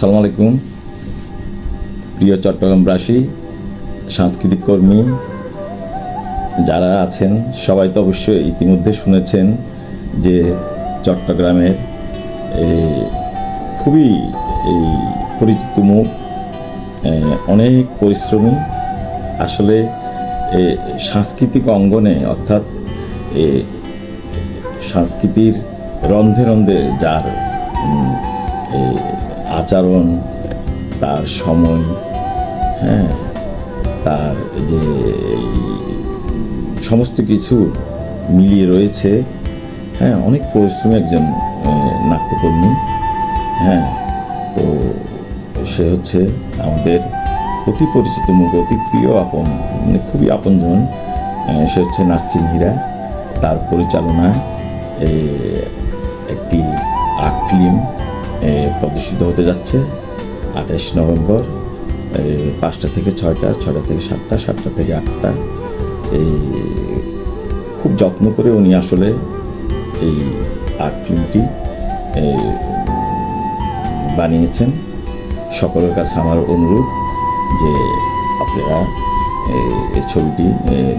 আসসালামু আলাইকুম। প্রিয় চট্টগ্রামবাসী সাংস্কৃতিক কর্মী, যারা আছেন, সবাই তো অবশ্যই ইতিমধ্যে শুনেছেন যে চট্টগ্রামের খুবই এই পরিচিত মুখ অনেক পরিশ্রমী। আসলে সাংস্কৃতিক অঙ্গনে, অর্থাৎ সংস্কৃতির রন্ধে রন্ধে যার আচরণ তার সময় হ্যাঁ তার যে সমস্ত কিছু মিলিয়ে রয়েছে হ্যাঁ অনেক পরিশ্রমী একজন নাট্যকর্মী হ্যাঁ তো সে হচ্ছে আমাদের অতি পরিচিত মুখ অতি প্রিয় আপন মানে খুবই আপনজন সে হচ্ছে নাসরিন হীরা। তার পরিচালনায় এ, একটি আর্ট ফিল্ম প্রদর্শিত হতে যাচ্ছে। আঠাশ নভেম্বর পাঁচটা থেকে ছয়টা ছয়টা থেকে সাতটা সাতটা থেকে আটটা। এই খুব যত্ন করে উনি আসলে এই আর্ট ফিল্মটি বানিয়েছেন। সকলের কাছে আমার অনুরোধ যে আপনারা এই ছবিটি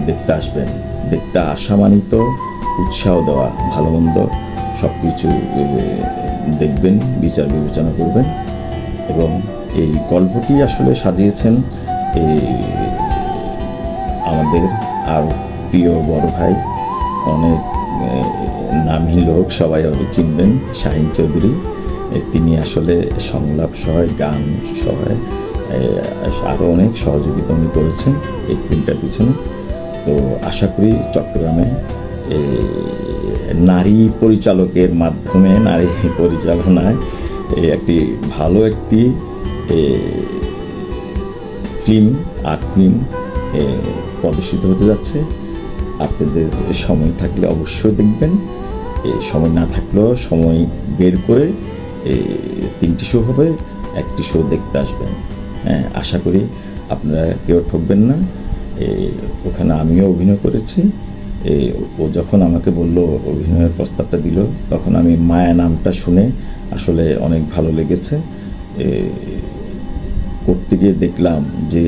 দেখতে আসবেন। দেখতে আসা মানেই তো উৎসাহ দেওয়া, ভালো মন্দ। সব কিছু দেখবেন, বিচার বিবেচনা করবেন। এবং এই গল্পটি আসলে সাজিয়েছেন আমাদের আর প্রিয় বড় ভাই, অনেক নামী লোক, সবাই হবে চিনবেন, শাহিন চৌধুরী। তিনি আসলে সংলাপ সহায়, গান সহায় আরও অনেক সহযোগিতা উনি করেছেন এই ফিল্মটার পিছনে। তো আশা করি চট্টগ্রামে নারী পরিচালকের মাধ্যমে, নারী পরিচালনায় একটি ভালো একটি ফিল্ম আর্ট ফিল্ম প্রদর্শিত হতে যাচ্ছে। আপনাদের সময় থাকলে অবশ্যই দেখবেন। সময় না থাকলেও সময় বের করে তিনটি শো হবে, একটি শো দেখতে আসবেন। হ্যাঁ আশা করি আপনারা কেউ ঠকবেন না। ওখানে আমিও অভিনয় করেছি। ও যখন আমাকে বলল, অভিনয়ের প্রস্তাবটা দিল, তখন আমি মায়া নামটা শুনে আসলে অনেক ভালো লেগেছে। করতে গিয়ে দেখলাম যে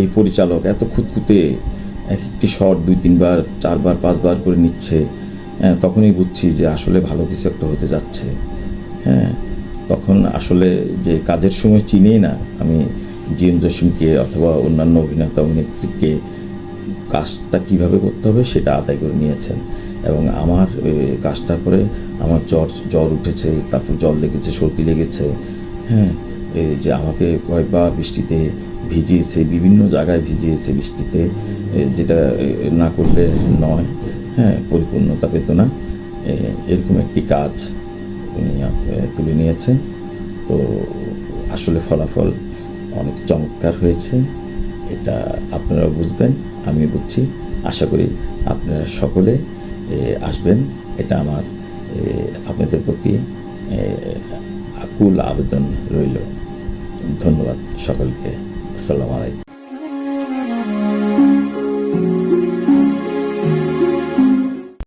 এই পরিচালক এত খুঁতখুঁতে এক একটি শট দুই তিনবার, চারবার, পাঁচবার করে নিচ্ছে। হ্যাঁ তখনই বুঝছি যে আসলে ভালো কিছু একটা হতে যাচ্ছে। হ্যাঁ তখন আসলে যে কাজের সময় চিনেই না আমি জিএম জসিমকে অথবা অন্যান্য অভিনেতা অভিনেত্রীকে কাজটা কীভাবে করতে হবে সেটা আদায় করে নিয়েছেন। এবং আমার কাজটার পরে আমার জ্বর জ্বর উঠেছে, তারপর জল লেগেছে, সর্দি লেগেছে। হ্যাঁ যে আমাকে কয়েকবার বৃষ্টিতে ভিজিয়েছে, বিভিন্ন জায়গায় ভিজিয়েছে বৃষ্টিতে যেটা না করলে নয়। হ্যাঁ পরিপূর্ণতা পেত না এরকম একটি কাজ উনি তুলে নিয়েছেন। তো আসলে ফলাফল অনেক চমৎকার হয়েছে। এটা আপনারা বুঝবেন আমি বুঝছি। আশা করি আপনারা সকলে আসবেন। এটা আমার আপনাদের প্রতি আকুল আবেদন রইল। ধন্যবাদ সকলকে। আসসালামু আলাইকুম।